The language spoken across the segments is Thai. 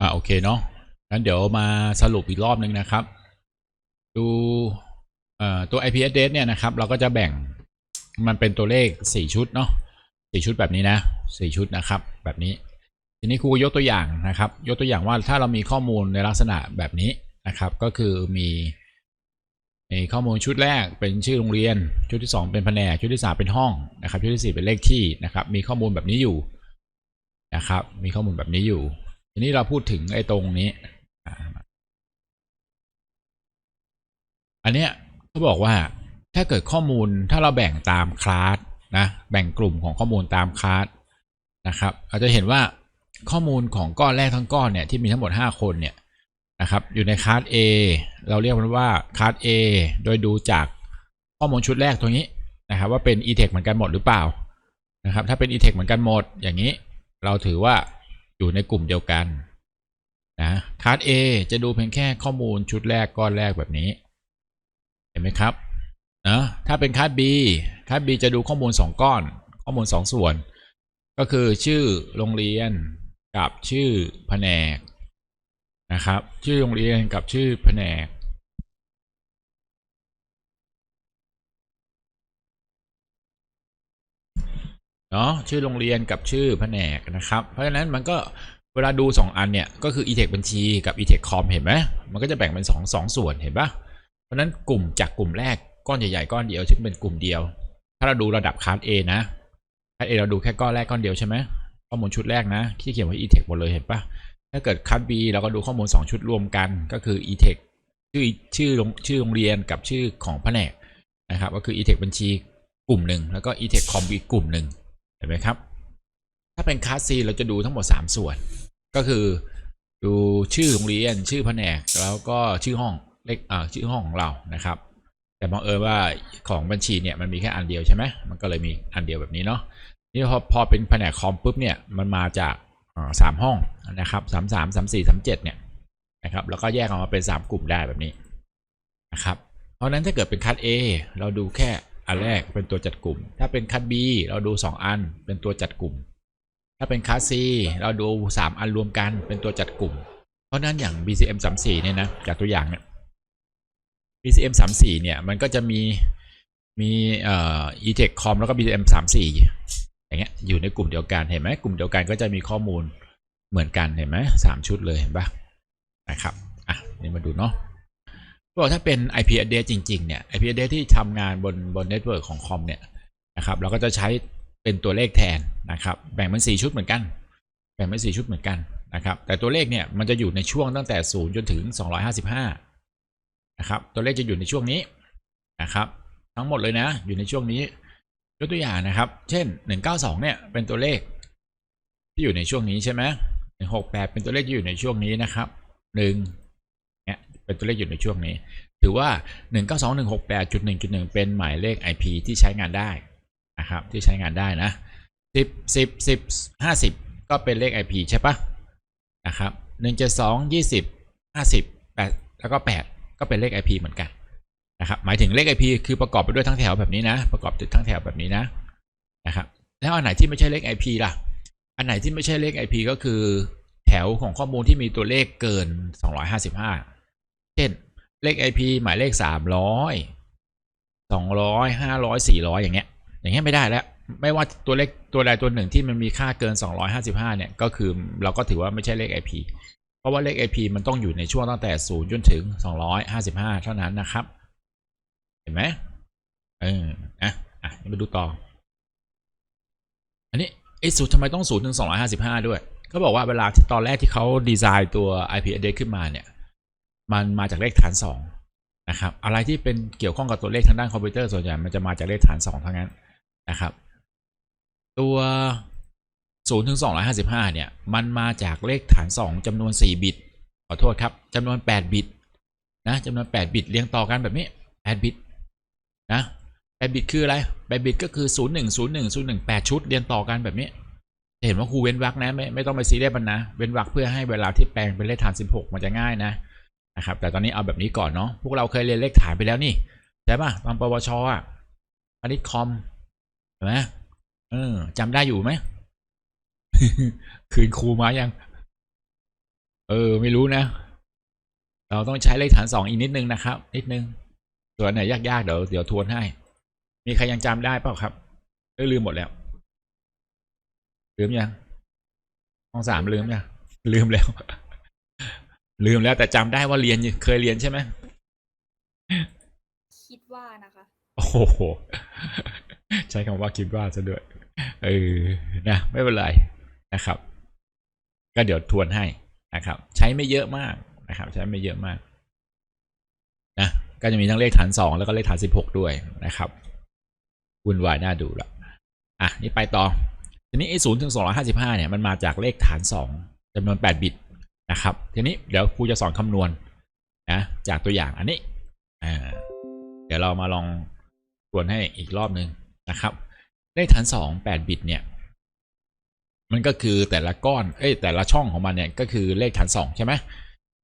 อ่าโอเคเนาะงั้นเดี๋ยวมาสรุปอีกรอบนึงนะครับ ดูเอ่อตัว IP address เนี่ยนะครับ เราก็จะแบ่งมันเป็นตัวเลข 4 ชุดเนาะ4ชุดแบบนี้นะ 4 ชุดนะครับ แบบนี้ ทีนี้ครูยกตัวอย่างนะครับ ยกตัวอย่างว่าถ้าเรามีข้อมูลในลักษณะแบบนี้นะครับ ก็คือมีมีข้อมูลชุดแรกเป็นชื่อโรงเรียน ชุดที่ 2 เป็นแผนก ชุดที่ 3 เป็นห้องนะครับ ชุดที่ 4 เป็นเลขที่นะครับ มีข้อมูลแบบนี้อยู่นะครับ มีข้อมูลแบบนี้อยู่ ทีนี้เราพูดถึงไอ้ตรงนี้ อันเนี้ยเขาบอกว่าถ้าเกิดข้อมูลถ้าเราแบ่งตามคลาสนะแบ่งกลุ่มของข้อมูลตามคลาสนะครับเราจะเห็นว่าข้อมูลของก้อนแรกทั้งก้อนเนี่ยที่มีทั้งหมด 5 คนเนี่ยนะครับอยู่ในคลาส A เราเรียกมันว่าคลาส A โดยดูจากข้อมูลชุดแรกตรงนี้นะครับว่าเป็น e-text เหมือนกันหมดหรือเปล่านะครับถ้าเป็น e-text เหมือนกันหมดอย่างนี้ เราถือว่า อยู่ในกลุ่มเดียวกันนะคาร์ด A จะดูเพียงแค่ข้อมูลชุดแรกก้อนแรกแบบนี้ เห็นไหมครับนะถ้าเป็นคาร์ด B คาร์ด B จะดูข้อมูล 2 ก้อน ข้อมูล 2 ส่วน ก็คือชื่อโรงเรียนกับชื่อแผนกนะครับ ชื่อโรงเรียนกับชื่อแผนก เนาะชื่อโรงเรียนกับชื่อแผนกนะครับ เพราะฉะนั้นมันก็เวลาดู 2 อันเนี่ย ก็คือ e-tech บัญชีกับ e-tech com เห็นไหมมันก็จะแบ่งเป็น 2 2 ส่วนเห็นปะเพราะฉะนั้นกลุ่มจากกลุ่มแรกก้อนใหญ่ๆก้อนเดียวซึ่งเป็นกลุ่มเดียว ถ้าเราดูระดับคลาส A นะคลาส A เราดูแค่ก้อนแรกก้อนเดียวใช่ไหมข้อมูลชุดแรกนะ ที่เขียนไว่า e-tech หมดเลยเห็นปะถ้าเกิดคลาส B เราก็ดูข้อมูล 2 ชุดรวมกันก็คือ e-tech ชื่อชื่อโรงชื่อโรงเรียนกับชื่อของแผนกนะครับ ก็คือ e-tech บัญชีกลุ่มหนึ่งแล้วก็ e-tech com อีกกลุ่มหนึ่ง เห็นไหมครับ ถ้าเป็นคลาสซีเราจะดูทั้งหมด 3 ส่วน ก็คือดูชื่อโรงเรียนชื่อแผนกแล้วก็ชื่อห้องเลขอ่าชื่อห้องของเรานะครับ แต่บังเอิญว่าของบัญชีเนี่ยมันมีแค่อันเดียวใช่ไหมมันก็เลยมีอันเดียวแบบนี้เนาะนี่พอพอเป็นแผนกคอมปุ๊บเนี่ยมันมาจากอ่าสามห้องนะครับสามสามสามสี่สามเจ็ดเนี่ยนะครับแล้วก็แยกออกมาเป็น 3 กลุ่มได้แบบนี้นะครับเพราะฉะนั้นถ้าเกิดเป็นคัด A เราดูแค่ อันแรกเป็นตัวจัดกลุ่ม ถ้าเป็นคัด B เราดู 2 อันเป็นตัวจัดกลุ่ม ถ้าเป็นคัด C เราดู 3 อันรวมกันเป็นตัวจัดกลุ่ม เพราะฉะนั้นอย่าง BCM 34เนี่ยนะจากตัวอย่างเนี่ย BCM 34เนี่ยมันก็จะมีมีเอ่อ e-tech com แล้วก็ BCM 34อย่างเงี้ยอยู่ในกลุ่มเดียวกันเห็นไหมกลุ่มเดียวกันก็จะมีข้อมูลเหมือนกันเห็นไหมสามชุดเลยเห็นปะนะครับอะนี่มาดูเนาะ บอกถ้าเป็น IP address จริงๆ เนี่ย IP address ที่ทำงานบนบนเน็ตเวิร์กของคอมเนี่ยนะครับ เราก็จะใช้เป็นตัวเลขแทนนะครับ แบ่งเป็น 4 ชุดเหมือนกัน แบ่งเป็น 4 ชุดเหมือนกันนะครับ แต่ตัวเลขเนี่ยมันจะอยู่ในช่วงตั้งแต่ 0 จนถึง 255 นะครับ ตัวเลขจะอยู่ในช่วงนี้นะครับ ทั้งหมดเลยนะ อยู่ในช่วงนี้ ยกตัวอย่างนะครับ เช่น 192 เนี่ยเป็นตัวเลขที่อยู่ในช่วงนี้ใช่ไหม168 เป็นตัวเลขที่อยู่ในช่วงนี้นะครับ 1 เป็นตัวเลขอยู่ในช่วงนี้ ถือว่า 192.168.1.1 เป็นหมายเลข IP ที่ใช้งานได้นะครับที่ใช้งานได้นะ10 10 10 50 ก็เป็นเลข IP ใช่ปะนะครับ172 20 50 8 แล้วก็ 8 ก็เป็นเลข IP เหมือนกันนะครับหมายถึงเลข IP คือประกอบไปด้วยทั้งแถวแบบนี้นะ ประกอบทั้งแถวแบบนี้นะนะครับแล้วอันไหนที่ไม่ใช่เลข IP ล่ะ อันไหนที่ไม่ใช่เลข IP ก็คือแถวของข้อมูลที่มีตัวเลขเกิน 255 เช่น เลข IP หมายเลข 300 200 500 400 อย่างเงี้ย อย่างเงี้ยไม่ได้แล้ว ไม่ว่าตัวเลขตัวใดตัวหนึ่งที่มันมีค่าเกิน 255 เนี่ย ก็คือเราก็ถือว่าไม่ใช่เลข IP เพราะว่าเลข IP มันต้องอยู่ในช่วงตั้งแต่ 0 จนถึง 255 เท่านั้นนะครับ เห็นไหมเอออะอะมาดูต่อ อันนี้ไอ้สูตรทำไมต้อง 0 ถึง 255 ด้วยเขาบอกว่าเวลาที่ตอนแรกที่เขาดีไซน์ตัว IP address ขึ้นมาเนี่ย มันมาจากเลขฐาน2นะครับอะไรที่เป็นเกี่ยวข้องกับตัวเลขทางด้านคอมพิวเตอร์ส่วนใหญ่มันจะมาจากเลขฐาน2ทั้งนั้นนะครับ ตัว0ถึง255เนี่ยมันมาจากเลขฐาน 2จำนวน 4 บิต ขอโทษครับจำนวน 8 บิตนะจำนวน 8 บิตเรียงต่อกันแบบนี้ 8 บิตนะ8บิตคืออะไร8บิตก็คือ 0 1 0 1 0 1 8 ชุดเรียงต่อกันแบบนี้เห็นว่าครูเว้นวรรคนะไม่ไม่ต้องไปซีเรียสมันนะ เว้นวรรคเพื่อให้เวลาที่แปลงเป็นเลขฐาน 16 มันจะง่ายนะ นะครับ แต่ตอนนี้เอาแบบนี้ก่อนเนาะพวกเราเคยเรียนเลขฐานไปแล้วนี่ใช่ป่ะตอนปวชอะคณิตคอมเห็นไหมเออจำได้อยู่ไหมคืนครูมายัง เออ ไม่รู้นะ เราต้องใช้เลขฐานสองอีกนิดนึงนะครับ นิดนึง ส่วนไหนยากๆเดี๋ยวเดี๋ยวทวนให้ มีใครยังจำได้เปล่าครับเอ้ยลืมหมดแล้ว ลืมยังห้องสามลืมยังลืมแล้ว ลืมแล้วแต่จำได้ว่าเรียนอยู่เคยเรียนใช่ไหมคิดว่านะคะ โอ้โห ใช้คำว่าคิดว่าซะด้วยเออนะ ไม่เป็นไรนะครับ ก็เดี๋ยวทวนให้นะครับ ใช้ไม่เยอะมากนะครับ ใช้ไม่เยอะมากนะก็จะมีทั้งเลขฐานสองแล้วก็เลขฐานสิบหกด้วยนะครับวุ่นวายน่าดูละอะนี่ไปต่อทีนี้ไอ้ศูนย์ถึงสองร้อยห้าสิบห้าเนี่ยมันมาจากเลขฐานสองจำนวนแปดบิต นะครับ ทีนี้เดี๋ยวครูจะสอนคำนวณนะจากตัวอย่างอันนี้อ่าเดี๋ยวเรามาลองทวนให้อีกรอบหนึ่งนะครับเลขฐานสองแปดบิตเนี่ย มันก็คือแต่ละก้อนเอ้ยแต่ละช่องของมันเนี่ยก็คือเลขฐานสองใช่ไหม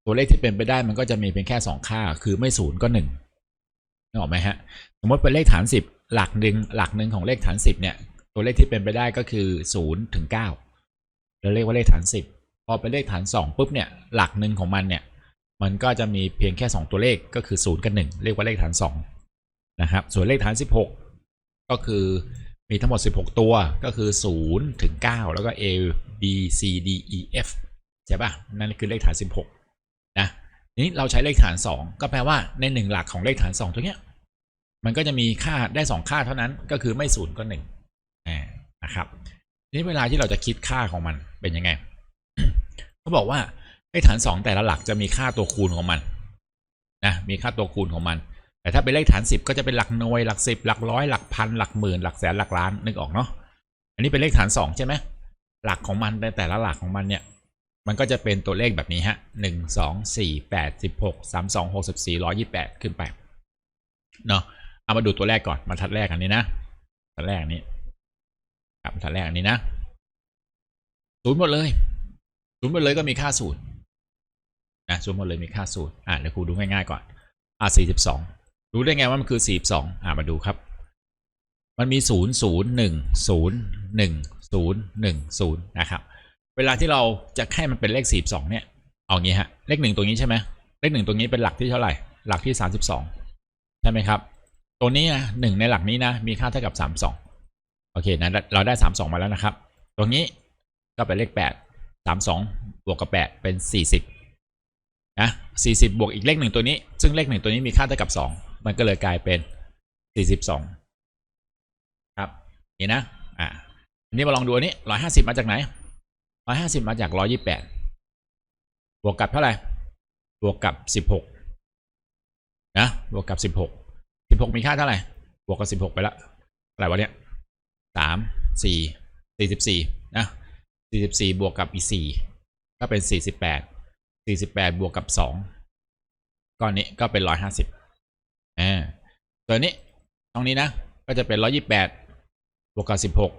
ตัวเลขที่เป็นไปได้มันก็จะมีเพียงแค่สองค่า คือไม่ศูนย์ก็หนึ่งนึกออกไหมฮะสมมติเป็นเลขฐานสิบหลักหนึ่งหลักหนึ่งของเลขฐานสิบเนี่ยตัวเลขที่เป็นไปได้ก็คือศูนย์ถึงเก้าเราเรียกว่าเลขฐานสิบ พอเป็นเลขฐานสองปุ๊บเนี่ยหลักหนึ่งของมันเนี่ยมันก็จะมีเพียงแค่ 2 ตัวเลขก็คือ 0 กับ 1 เรียกว่าเลขฐาน2นะครับส่วนเลขฐาน 16 ก็คือมีทั้งหมด 16 ตัวก็คือ 0 ถึง 9 แล้วก็ A B C D E F ใช่ปะนั่นคือเลขฐาน 16นะนี้เราใช้เลขฐาน 2 ก็แปลว่าใน 1 หลักของเลขฐาน 2 ตัวเนี้ยมันก็จะมีค่าได้ 2 ค่าเท่านั้นก็คือไม่ 0 ก็1อ่านะครับนี้เวลาที่เราจะคิดค่าของมันเป็นยังไง เขาบอกว่าเลขฐานสองแต่ละหลักจะมีค่าตัวคูณของมันนะมีค่าตัวคูณของมัน แต่ถ้าเป็นเลขฐานสิบก็จะเป็นหลักหน่วยหลักสิบหลักร้อยหลักพันหลักหมื่นหลักแสนหลักล้านนึกออกเนาะอันนี้เป็นเลขฐานสองใช่ไหมหลักของมันในแต่ละหลักของมันเนี่ยมันก็จะเป็นตัวเลขแบบนี้ฮะหนึ่งสองสี่แปดสิบหกสามสองหกสิบสี่ร้อยยี่แปดขึ้นไป เนาะเอามาดูตัวแรกก่อน มาทัดแรกอันนี้นะทัดแรกนนี้ครับทัดแรกอันนี้นะศูนย์หมดเลย ศูนย์หมดเลยก็มีค่าศูนย์นะศูนย์หมดเลยมีค่าศูนย์อะเดี๋ยวครูดูง่ายๆก่อนอะสี่สิบสองรู้ได้ไงว่ามันคือสี่สิบสองอะมาดูครับ มันมีศูนย์ศูนย์หนึ่งศูนย์หนึ่งศูนย์หนึ่งศูนย์นะครับ เวลาที่เราจะให้มันเป็นเลขสี่สองเนี่ยเอางี้ฮะเลขหนึ่งตรงนี้ใช่ไหมเลขหนึ่งตรงนี้เป็นหลักที่เท่าไหร่ หลักที่สามสิบสองใช่ไหมครับ ตัวนี้นะหนึ่งในหลักนี้นะ มีค่าเท่ากับสามสองโอเคนะเราได้สามสองมาแล้วนะครับ ตรงนี้ก็เป็นเลขแปด สามสองบวกกับแปดเป็นสี่สิบนะสี่สิบบวกอีกเลขหนึ่งตัวนี้ ซึ่งเลขหนึ่งตัวนี้มีค่าเท่ากับสองมันก็เลยกลายเป็นสี่สิบสองครับ นี่นะ อ่านี้มาลองดูอันนี้ร้อยห้าสิบมาจากไหนร้อยห้าสิบมาจากร้อยี่แปดบวกกับเท่าไหร่ บวกกับสิบหกนะ บวกกับสิบหกสิบหกมีค่าเท่าไหร่ บวกกับสิบหกไปละอะไรวะเนี่ยสามสี่สี่สิบสี่นะ สี่สิบสี่บวกกับอีกสี่ก็เป็นสี่สิบแปดสี่สิบแปดบวกกับสองก้อนนี้ก็เป็นร้อยห้าสิบอ่าตัวนี้ตรงนี้นะ ก็จะเป็นร้อยี่แปดบวกกับสิบหก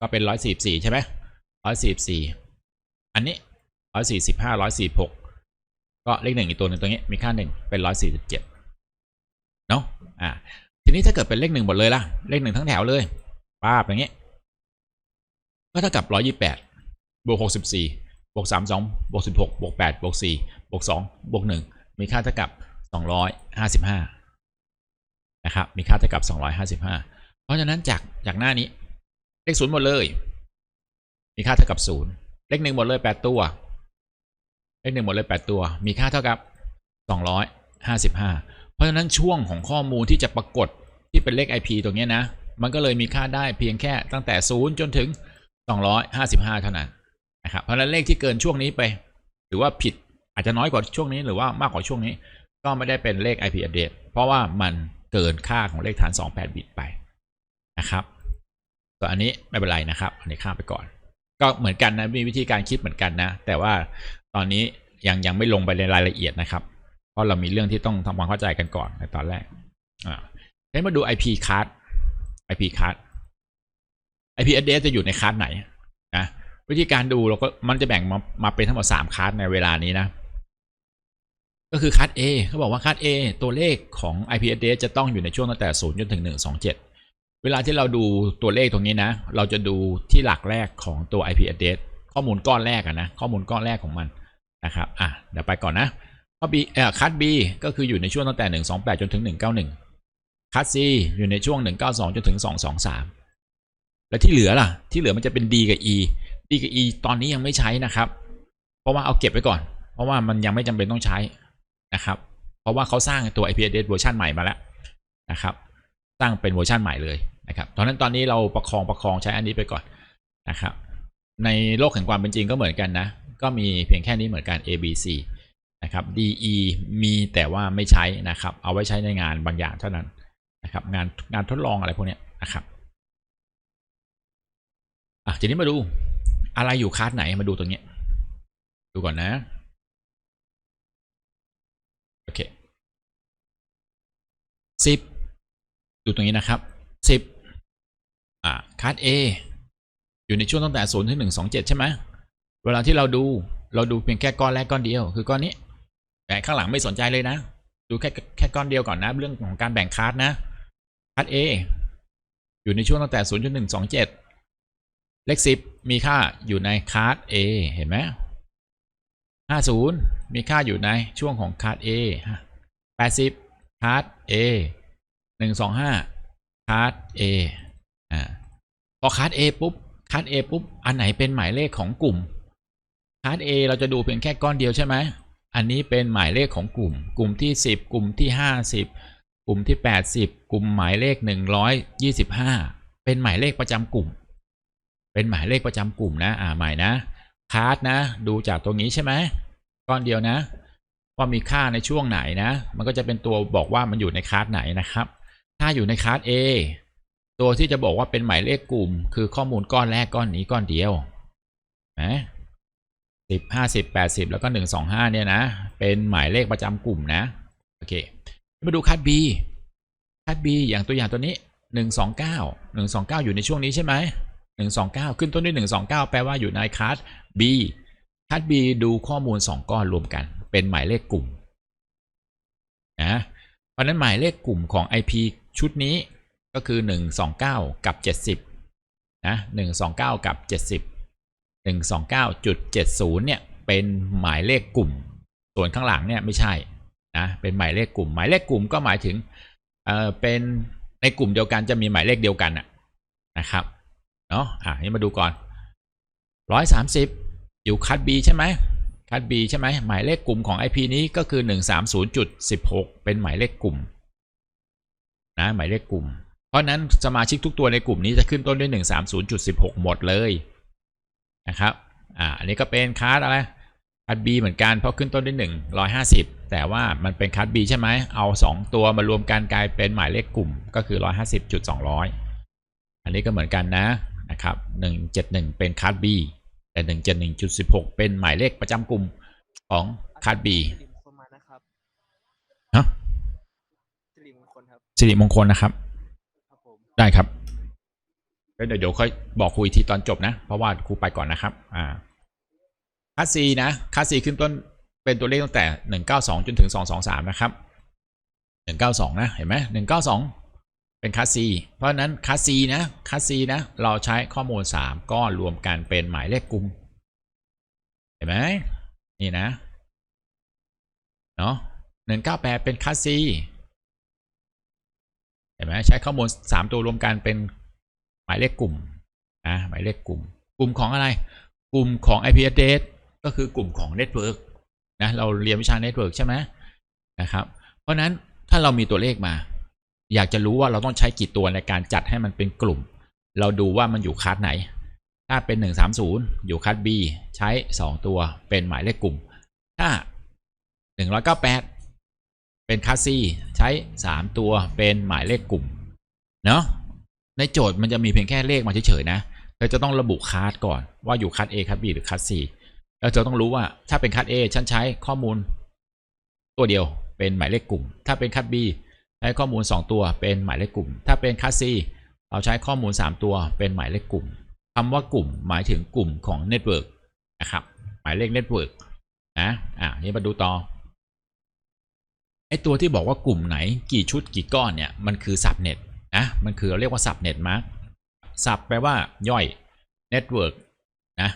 ก็เป็นร้อยสี่สี่ใช่ไหมร้อยสี่สี่อันนี้ร้อยสี่สิบห้าร้อยสี่หกก็เลขหนึ่งอีกตัวหนึ่งตรงนี้มีค่าหนึ่งเป็นร้อยสี่สิบเจ็ดเนาะอ่าทีนี้ถ้าเกิดเป็นเลขหนึ่งหมดเลยล่ะ เลขหนึ่งทั้งแถวเลยป้าบอย่างนี้ก็เท่ากับร้อยยี่แปด บวกหกสิบสี่บวกสามสองบวกสิบหกบวกแปดบวกสี่บวกสองบวกหนึ่งมีค่าเท่ากับสองร้อยห้าสิบห้านะครับ มีค่าเท่ากับสองร้อยห้าสิบห้าเพราะฉะนั้นจากจากหน้านี้ เลขศูนย์หมดเลย มีค่าเท่ากับศูนย์เลขหนึ่งหมดเลยแปดตัว เลขหนึ่งหมดเลยแปดตัว มีค่าเท่ากับสองร้อยห้าสิบห้าเพราะฉะนั้นช่วงของข้อมูลที่จะปรากฏที่เป็นเลข IP ตรงนี้นะ มันก็เลยมีค่าได้เพียงแค่ตั้งแต่ศูนย์จนถึงสองร้อยห้าสิบห้าเท่านั้น นะครับเพราะฉะนั้นเลขที่เกินช่วงนี้ไป หรือว่าผิดอาจจะน้อยกว่าช่วงนี้หรือว่ามากกว่าช่วงนี้ ก็ไม่ได้เป็นเลข IP address เพราะว่ามันเกินค่าของเลขฐาน 28 บิตไปนะครับส่อันนี้ไม่เป็นไรนะครับ อันนี้ข้ามไปก่อน ก็เหมือนกันนะมีวิธีการคิดเหมือนกันนะ แต่ว่าตอนนี้ยังยังไม่ลงไปในรายละเอียดนะครับ เพราะเรามีเรื่องที่ต้องทำความเข้าใจกันก่อนในตอนแรกอ่าให้มาดู IP card IP card IP address จะอยู่ในคาร์ดไหน วิธีการดูเราก็มันจะแบ่งมามาเป็นทั้งหมดสามคัสในเวลานี้นะ ก็คือคัส A เขาบอกว่าคัส A ตัวเลขของ IP address จะต้องอยู่ในช่วงตั้งแต่0จนถึง 127 เวลาที่เราดูตัวเลขตรงนี้นะ เราจะดูที่หลักแรกของตัว IP address ข้อมูลก้อนแรกอะนะข้อมูลก้อนแรกของมันนะครับอะเดี๋ยวไปก่อนนะข้อ B เอ่อคัด B ก็คืออยู่ในช่วงตั้งแต่ 128 จนถึง 191 คัด C อยู่ในช่วง 192 จนถึง 223 แล้วที่เหลือล่ะ ที่เหลือมันจะเป็น D กับ E D กับ E ตอนนี้ยังไม่ใช้นะครับ เพราะว่าเอาเก็บไว้ก่อน เพราะว่ามันยังไม่จำเป็นต้องใช้นะครับ เพราะว่าเขาสร้างตัว IP address เวอร์ชันใหม่มาแล้วนะครับ สร้างเป็นเวอร์ชันใหม่เลยนะครับตอนนั้นตอนนี้เราประคองประคองใช้อันนี้ไปก่อนนะครับ ในโลกแห่งความเป็นจริงก็เหมือนกันนะ ก็มีเพียงแค่นี้เหมือนกัน A B C นะครับ D E มีแต่ว่าไม่ใช้นะครับ เอาไว้ใช้ในงานบางอย่างเท่านั้นนะครับ งานงานทดลองอะไรพวกนี้นะครับอะทีนี้มาดู อะไรอยู่คลาสไหนมาดูตรงนี้ ดูก่อนนะ โอเคสิบดูตรงนี้นะครับสิบอ่าคัด A อยู่ในช่วงตั้งแต่ศูนย์ถึงหนึ่งสองเจ็ดใช่ไหมเวลาที่เราดูเราดูเพียงแค่ก้อนแรกก้อนเดียว คือก้อนนี้ แต่ข้างหลังไม่สนใจเลยนะ ดูแค่แค่ก้อนเดียวก่อนนะ เรื่องของการแบ่งคัดนะคัด A อยู่ในช่วงตั้งแต่ศูนย์ถึงหนึ่งสองเจ็ด เลขสิบมีค่าอยู่ในคัด A เห็นไหมห้าศูนย์มีค่าอยู่ในช่วงของคัด A แปดสิบคัด A หนึ่งสองห้าคัด A อ่าพอคัด A ปุ๊บคัด A ปุ๊บ อันไหนเป็นหมายเลขของกลุ่มคัด A เราจะดูเพียงแค่ก้อนเดียวใช่ไหม อันนี้เป็นหมายเลขของกลุ่ม กลุ่มที่10กลุ่มที่50กลุ่มที่80กลุ่มหมายเลข125เป็นหมายเลขประจำกลุ่ม เป็นหมายเลขประจำกลุ่มนะ อ่าหมายนะคาร์ดนะ ดูจากตรงนี้ใช่ไหมก้อนเดียวนะว่ามีค่าในช่วงไหนนะ มันก็จะเป็นตัวบอกว่ามันอยู่ในคาร์ดไหนนะครับ ถ้าอยู่ในคาร์ด A ตัวที่จะบอกว่าเป็นหมายเลขกลุ่ม คือข้อมูลก้อนแรกก้อนนี้ก้อนเดียวนะสิบห้าสิบแปดสิบแล้วก็หนึ่งสองห้าเนี่ยนะ เป็นหมายเลขประจำกลุ่มนะ โอเค มาดูคัด B คัด B อย่างตัวอย่างตัวนี้หนึ่งสองเก้าหนึ่งสองเก้าอยู่ในช่วงนี้ใช่ไหม หนึ่งสองเก้าขึ้นต้นด้วยหนึ่งสองเก้าแปลว่าอยู่ในคัด B คัด B ดูข้อมูลสองก้อนรวมกัน เป็นหมายเลขกลุ่มนะเพราะนั้นหมายเลขกลุ่มของ IP ชุดนี้ก็คือ 129 กับ 70นะ129 กับ 70 129.70เนี่ยเป็นหมายเลขกลุ่ม ส่วนข้างหลังเนี่ยไม่ใช่นะเป็นหมายเลขกลุ่ม หมายเลขกลุ่มก็หมายถึงเอ่อเป็นในกลุ่มเดียวกันจะมีหมายเลขเดียวกันอะนะครับ เนาะอะนี่มาดูก่อน 130 อยู่คัด B ใช่ไหมคัด B ใช่ไหมหมายเลขกลุ่มของ IP นี้ก็คือ 130.16 เป็นหมายเลขกลุ่มนะหมายเลขกลุ่ม เพราะนั้นสมาชิกทุกตัวในกลุ่มนี้จะขึ้นต้นด้วย 130.16 หมดเลยนะครับอ่าอันนี้ก็เป็นคัดอะไรคัด B เหมือนกันเพราะขึ้นต้นด้วย 150 แต่ว่ามันเป็นคัด B ใช่ไหมเอา 2 ตัวมารวมกันกลายเป็นหมายเลขกลุ่มก็คือ 150.200 อันนี้ก็เหมือนกันนะ นะครับ171 เป็นคัด B แต่ 171.16 เป็นหมายเลขประจำกลุ่มของคัด B สิริมงคลมานะครับฮะสิริมงคลครับสิริมงคลนะครับครับผมได้ครับเดี๋ยวเดี๋ยวค่อยบอกครูอีกทีตอนจบนะ เพราะว่าครูไปก่อนนะครับ อ่าคัสซีนะคัสซีขึ้นต้นเป็นตัวเลขตั้งแต่หนึ่งเก้าสองจนถึงสองสองสามนะครับหนึ่งเก้าสองนะ เห็นไหมหนึ่ง เป็นคัสซีเพราะฉะนั้นคัสซีนะคัสซีนะ เราใช้ข้อมูลสามก้อนรวมกันเป็นหมายเลขกลุ่ม เห็นไหมนี่นะ เนาะหนึ่งเก้าแปดเป็นคัสซีเห็นไหมใช้ข้อมูลสามตัวรวมกันเป็นหมายเลขกลุ่มนะหมายเลขกลุ่ม กลุ่มของอะไร กลุ่มของ IP address ก็คือกลุ่มของ Network นะเราเรียนวิชา Network ใช่ไหมนะครับ เพราะฉะนั้นถ้าเรามีตัวเลขมา อยากจะรู้ว่าเราต้องใช้กี่ตัวในการจัดให้มันเป็นกลุ่ม เราดูว่ามันอยู่คัสไหน ถ้าเป็น 130 อยู่คัส B ใช้ 2 ตัวเป็นหมายเลขกลุ่ม ถ้า 198 เป็นคัส C ใช้ 3 ตัวเป็นหมายเลขกลุ่มเนาะในโจทย์มันจะมีเพียงแค่เลขมาเฉยๆนะเราจะต้องระบุคัสก่อนว่าอยู่คัส A คัส B หรือคัส C เราจะต้องรู้ว่าถ้าเป็นคัส A ฉันใช้ข้อมูล ตัวเดียวเป็นหมายเลขกลุ่ม ถ้าเป็นคัส B ใช้ข้อมูล 2 ตัวเป็นหมายเลขกลุ่ม ถ้าเป็นคัส C เราใช้ข้อมูล 3 ตัวเป็นหมายเลขกลุ่มคำว่ากลุ่มหมายถึงกลุ่มของเน็ตเวิร์กนะครับหมายเลขเน็ตเวิร์กนะอะนี่มาดูต่อไอตัวที่บอกว่ากลุ่มไหนกี่ชุดกี่ก้อนเนี่ยมันคือสับเน็ตนะมันคือเราเรียกว่าสับเน็ตมาร์กสับแปลว่าย่อยเน็ตเวิร์กนะ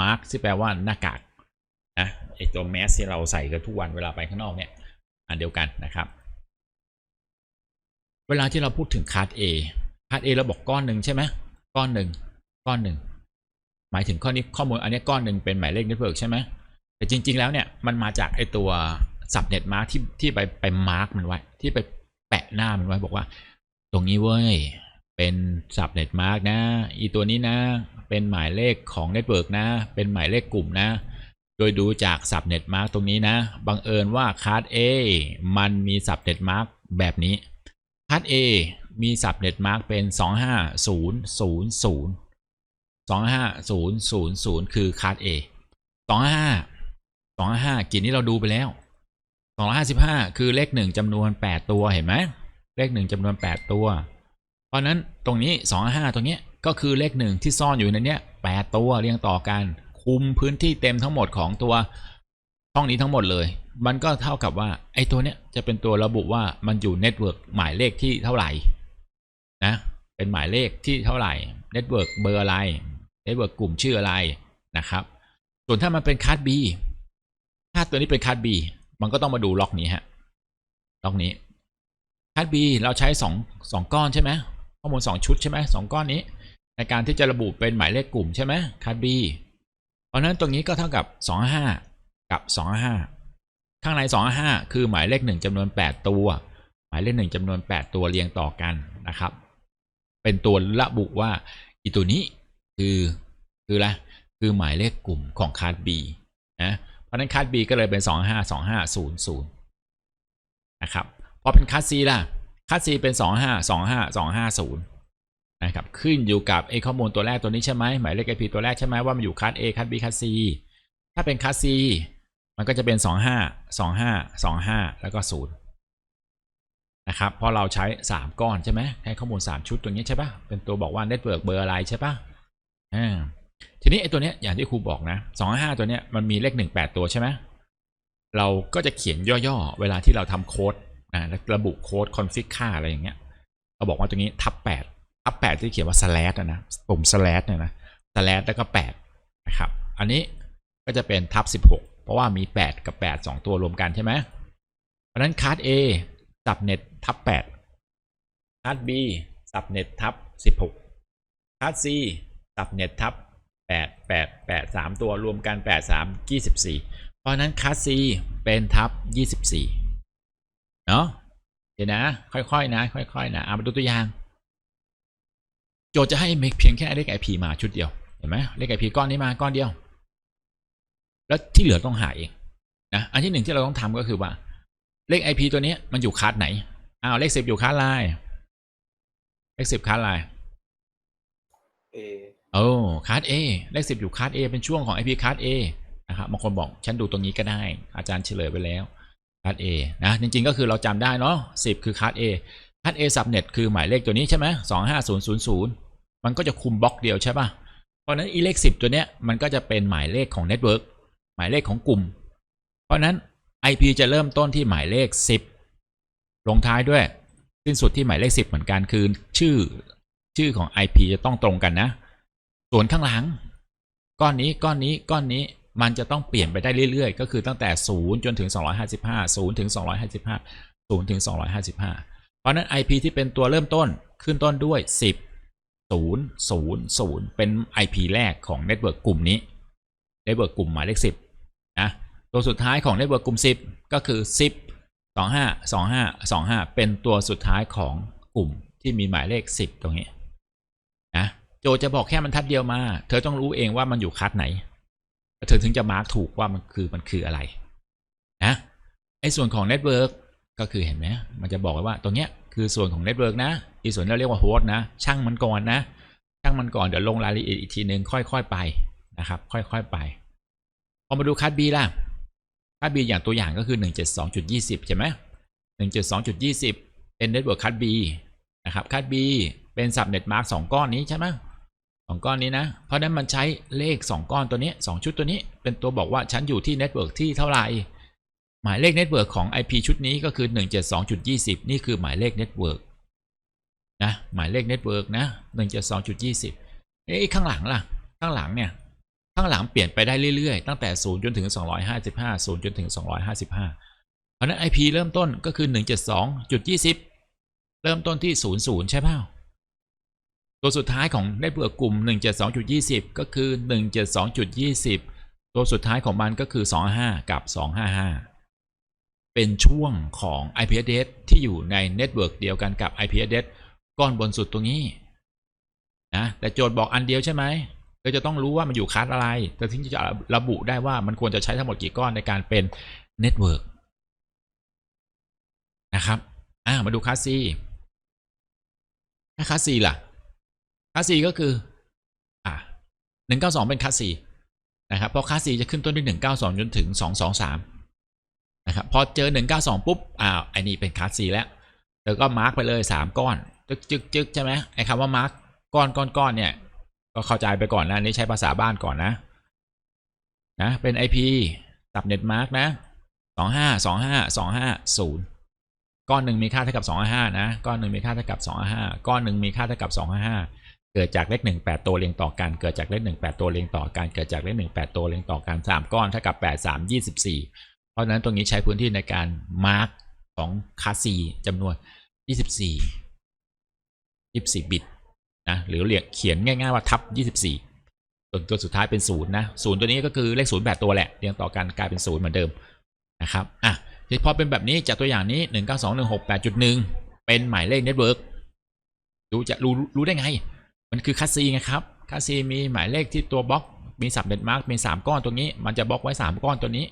มาร์กที่แปลว่าหน้ากากนะไอตัวแมสที่เราใส่กันทุกวันเวลาไปข้างนอกเนี่ยอันเดียวกันนะครับ เวลาที่เราพูดถึงคาร์ด A คาร์ด A เราบอกก้อนหนึ่งใช่ไหมก้อนหนึ่งก้อนหนึ่งหมายถึงข้อนี้ข้อมูลอันนี้ก้อนหนึ่งเป็นหมายเลขเน็ตเวิร์กใช่ไหมแต่จริง ๆ แล้วเนี่ยมันมาจากไอตัวสับเน็ตมาร์กที่ที่ไปไปมาร์กมันไว้ ที่ไปแปะหน้ามันไว้บอกว่า ตรงนี้เว้ย เป็นสับเน็ตมาร์กนะ อีตัวนี้นะ เป็นหมายเลขของเน็ตเวิร์กนะ เป็นหมายเลขกลุ่มนะ โดยดูจากสับเน็ตมาร์กตรงนี้นะ บังเอิญว่าคาร์ด A มันมีสับเน็ตมาร์กแบบนี้ คาร์ด A มีสับเน็ตมาร์กเป็น 25000 25000 คือคาร์ด A 255 255กี่นี้เราดูไปแล้ว 255 คือเลข 1จำนวน 8 ตัวเห็นไหมเลข 1จำนวน 8 ตัว เพราะนั้นตรงนี้ 25 ตรงเนี้ยก็คือเลข 1 ที่ซ่อนอยู่ในเนี้ย8ตัวเรียงต่อกัน คุมพื้นที่เต็มทั้งหมดของตัว ช่องนี้ทั้งหมดเลย มันก็เท่ากับว่าไอ้ตัวเนี้ยจะเป็นตัวระบุว่ามันอยู่เน็ตเวิร์กหมายเลขที่เท่าไหร่นะเป็นหมายเลขที่เท่าไหร่เน็ตเวิร์กเบอร์อะไรเน็ตเวิร์กกลุ่มชื่ออะไรนะครับ ส่วนถ้ามันเป็นคัส B ถ้าตัวนี้เป็นคัส B มันก็ต้องมาดูล็อกนี้ฮะล็อกนี้คัส B เราใช้สองสองก้อนใช่ไหมข้อมูลสองชุดใช่ไหมสองก้อนนี้ ในการที่จะระบุเป็นหมายเลขกลุ่มใช่ไหมคัส B เพราะนั้นตรงนี้ก็เท่ากับ25 กับ25ข้างใน25คือหมายเลข 1จำนวน 8 ตัว หมายเลข 1จำนวน 8 ตัวเรียงต่อกันนะครับ เป็นตัวระบุว่าอีตัวนี้คือคืออะไรคือหมายเลขกลุ่มของคัส B นะเพราะนั้นคัส B ก็เลยเป็น 252500 นะครับพอเป็นคัส C ล่ะคัส C เป็น 2525250 นะครับ ขึ้นอยู่กับไอ้ข้อมูลตัวแรกตัวนี้ใช่ไหมหมายเลข IP ตัวแรกใช่ไหมว่ามันอยู่คัส A คัส B คัส C ถ้าเป็นคัส C มันก็จะเป็น 25 25 25 แล้วก็ 0 นะครับ เพราะเราใช้ 3 ก้อนใช่ไหมให้ข้อมูล 3 ชุดตรงนี้ใช่ปะเป็นตัวบอกว่าเน็ตเวิร์กเบอร์อะไรใช่ปะอ่าทีนี้ไอ้ตัวเนี้ยอย่างที่ครูบอกนะ 25 ตัวเนี้ยมันมีเลข 1 8 ตัวใช่ไหมเราก็จะเขียนย่อๆ เวลาที่เราทำโค้ดนะระบุโค้ดคอนฟิกค่าอะไรอย่างเงี้ยเราบอกว่าตรงนี้ทับ8ทับ8ที่เขียนว่า slash นะนะปุ่ม slash เนี่ยนะ slash แล้วก็8นะครับ อันนี้ก็จะเป็นทับ16 เพราะว่ามี 8 กับ 8 2 ตัวรวมกันใช่ไหมเพราะนั้นคาร์ด A สับเน็ตทับ8คาร์ด B สับเน็ตทับ16คาร์ด C สับเน็ตทับ8 8 8 3 ตัวรวมกัน 8 3 24 เพราะนั้นคาร์ด C เป็นทับ 24 เนาะเดี๋ยวนะ ค่อยๆนะ ค่อยๆนะเอามาดูตัวอย่าง โจทย์จะให้เมกเพียงแค่เลข IP มาชุดเดียว เห็นไหมเลข IP ก้อนนี้มาก้อนเดียว แล้วที่เหลือต้องหาเองนะอันที่หนึ่งที่เราต้องทำก็คือว่า เลข IP ตัวนี้มันอยู่คาร์ดไหนอ้าวเลขสิบอยู่คาร์ดไลน์เลขสิบคาร์ดไลน์ A โอ้คาร์ด A เลขสิบอยู่คาร์ด A เป็นช่วงของ IP คาร์ด A นะครับบางคนบอกฉันดูตรงนี้ก็ได้ อาจารย์เฉลยไปแล้วคาร์ด A นะจริงๆก็คือเราจำได้เนาะสิบคือคาร์ด A คาร์ด A สับเน็ตคือหมายเลขตัวนี้ใช่ไหมสองห้าศูนย์ศูนย์ศูนย์มันก็จะคุมบล็อกเดียวใช่ป่ะ เพราะฉะนั้นอีเลขสิบตัวเนี้ยมันก็จะเป็นหมายเลขของเน็ตเวิร์ก หมายเลขของกลุ่ม เพราะนั้น IP จะเริ่มต้นที่หมายเลข 10 ลงท้ายด้วย สิ้นสุดที่หมายเลข 10 เหมือนกันคือชื่อชื่อของ IP จะต้องตรงกันนะ ส่วนข้างหลัง ก้อนนี้ก้อนนี้ก้อนนี้มันจะต้องเปลี่ยนไปได้เรื่อยๆ ก็คือตั้งแต่ 0 จนถึง 255 0 ถึง 255 0 ถึง 255 เพราะฉะนั้น IP ที่เป็นตัวเริ่มต้นขึ้นต้นด้วย 10 0 0 0 เป็น IP แรกของเน็ตเวิร์กกลุ่มนี้เน็ตเวิร์กกลุ่มหมายเลข 10 นะตัวสุดท้ายของเน็ตเวิร์กกลุ่ม 10 ก็คือ 10 25 25 25 เป็นตัวสุดท้ายของกลุ่มที่มีหมายเลข 10 ตรงนี้นะโจจะบอกแค่มันทัดเดียวมา เธอต้องรู้เองว่ามันอยู่คัดไหนเธอถึงจะมาร์กถูกว่ามันคือมันคืออะไรนะไอ้ส่วนของเน็ตเวิร์กก็คือเห็นไหมมันจะบอกไว้ว่าตรงเนี้ยคือส่วนของเน็ตเวิร์กนะอีส่วนเราเรียกว่าโฮสต์นะ ช่างมันก่อนนะ ช่างมันก่อนเดี๋ยวลงรายละเอียดอีกทีหนึ่งค่อย ๆ ไปนะครับ ค่อย ๆ ไป พอมาดูคัด B ล่ะคัด B อย่างตัวอย่างก็คือ172.20ใช่ไหม172.20เป็น Network คัด B นะครับคัด B เป็นสับเน็ตมาร์กสองก้อนนี้ใช่ไหมสองก้อนนี้นะ เพราะฉะนั้นมันใช้เลข 2 ก้อนตัวนี้ 2 ชุดตัวนี้ เป็นตัวบอกว่าฉันอยู่ที่เน็ตเวิร์กที่เท่าไหร่ หมายเลขเน็ตเวิร์กของ IP ชุดนี้ก็คือ 172.20 นี่คือหมายเลขเน็ตเวิร์กนะหมายเลขเน็ตเวิร์กนะ 172.20เอ๊ะข้างหลังล่ะ ข้างหลังเนี่ย ข้างหลังเปลี่ยนไปได้เรื่อยๆ ตั้งแต่ 0 จนถึง 255 0 จนถึง 255 เพราะนั้น IP เริ่มต้นก็คือ 172.20 เริ่มต้นที่ 00 ใช่เปล่าตัวสุดท้ายของได้เปลือกกลุ่ม 172.20 ก็คือ 172.20 ตัวสุดท้ายของมันก็คือ 25 กับ 255 เป็นช่วงของ IP address ที่อยู่ในเน็ตเวิร์กเดียวกันกับ IP address ก้อนบนสุดตรงนี้นะแต่โจทย์บอกอันเดียวใช่ไหม ก็จะต้องรู้ว่ามันอยู่คัสอะไรแต่ถึงจะระบุได้ว่ามันควรจะใช้ทั้งหมดกี่ก้อนในการเป็นเน็ตเวิร์กนะครับอ่ามาดูคัสซีถ้าคัสซีล่ะคัสซีก็คือ อ่าหนึ่งเก้าสองเป็นคัสซีนะครับ เพราะคัสซีจะขึ้นต้นด้วยหนึ่งเก้าสองจนถึงสองสองสามนะครับ พอเจอหนึ่งเก้าสองปุ๊บ อ้าวไอ้นี่เป็นคัสซีแล้ว เธอก็มาร์กไปเลยสามก้อน จึกจึกจึกใช่ไหมไอ้คำว่ามาร์กก้อนก้อนก้อนเนี่ย ก็เข้าใจไปก่อนนะนี่ใช้ภาษาบ้านก่อนนะ นะ เป็น IP ตับเน็ตมาร์กนะสองห้าสองห้าสองห้าศูนย์ก้อนหนึ่งมีค่าเท่ากับสองห้านะ ก้อนหนึ่งมีค่าเท่ากับสองห้าก้อนหนึ่งมีค่าเท่ากับสองห้าเกิดจากเลขหนึ่งแปดตัวเรียงต่อกัน เกิดจากเลขหนึ่งแปดตัวเรียงต่อกัน เกิดจากเลขหนึ่งแปดตัวเรียงต่อกันสามก้อนเท่ากับแปดสามยี่สิบสี่เพราะฉะนั้นตรงนี้ใช้พื้นที่ในการมาร์กของคาซีจำนวนยี่สิบสี่ยี่สิบสี่บิต นะหรือเรียกเขียนง่ายๆว่าทับ 24 ส่วนตัวสุดท้ายเป็นศูนย์นะศูนย์ตัวนี้ก็คือเลขศูนย์แปดตัวแหละเรียงต่อกันกลายเป็นศูนย์เหมือนเดิมนะครับอะทีพอเป็นแบบนี้จากตัวอย่างนี้ 1 9 2 1 6 8.1 เป็นหมายเลขเน็ตเวิร์กรู้จะรู้รู้ได้ไง มันคือคัสซีไงครับคัสซีมีหมายเลขที่ตัวบล็อกมีสับเน็ตมาร์กมี3ก้อนตัวนี้ มันจะบล็อกไว้ 3 ก้อนตัวนี้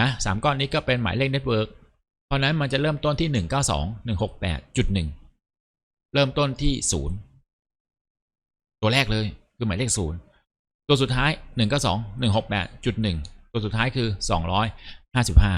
นะสามก้อนนี้ก็เป็นหมายเลขเน็ตเวิร์กเพราะฉะนั้นมันจะเริ่มต้นที่ 1 9 2 1 6 8.1 เริ่มต้นที่ 0 ตัวแรกเลยคือหมายเลขศูนย์ตัวสุดท้ายหนึ่งก็สองหนึ่งหกแปดจุดหนึ่งตัวสุดท้ายคือสองร้อยห้าสิบห้า